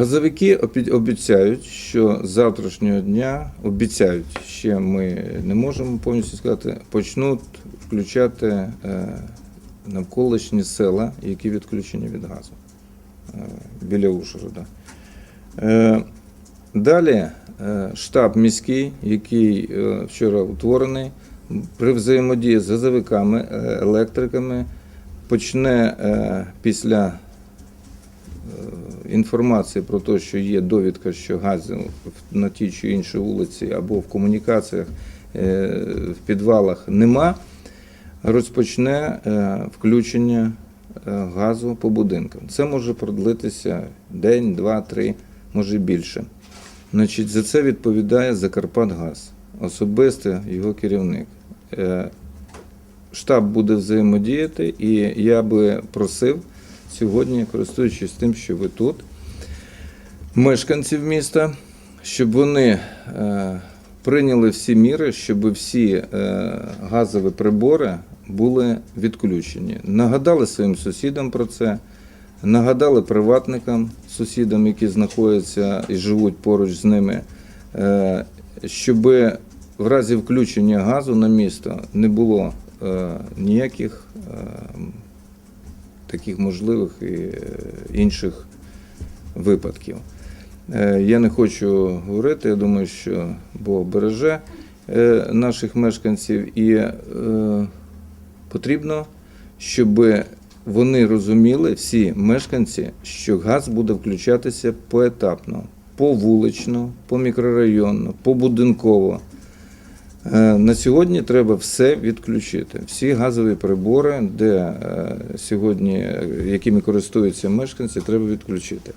Газовики обіцяють, що з завтрашнього дня обіцяють, ще ми не можемо повністю сказати, почнуть включати е, навколишні села, які відключені від газу е, біля Ужгорода. Е, Далі штаб міський, який вчора утворений, при взаємодії з газовиками, електриками, почне після інформації про те, що є довідка, що газу на тій чи іншій вулиці або в комунікаціях е, в підвалах нема, розпочне е, включення е, газу по будинкам. Це може продлитися день, два, три, може більше. Значить, за це відповідає Закарпатгаз, особисто його керівник. Штаб буде взаємодіяти, і я би просив сьогодні, користуючись тим, що ви тут, мешканців міста, щоб вони е, прийняли всі міри, щоб всі е, газові прибори були відключені. Нагадали своїм сусідам про це, нагадали приватникам, сусідам, які знаходяться і живуть поруч з ними, е, щоб в разі включення газу на місто не було ніяких таких можливих і е, інших випадків. Е, Я не хочу говорити, я думаю, що Бог береже е, наших мешканців і потрібно, щоб вони розуміли, всі мешканці, що газ буде включатися поетапно, повулично, по мікрорайонно, побудинково. Е, На сьогодні треба все відключити. Всі газові прибори, де е, сьогодні, якими користуються мешканці, треба відключити.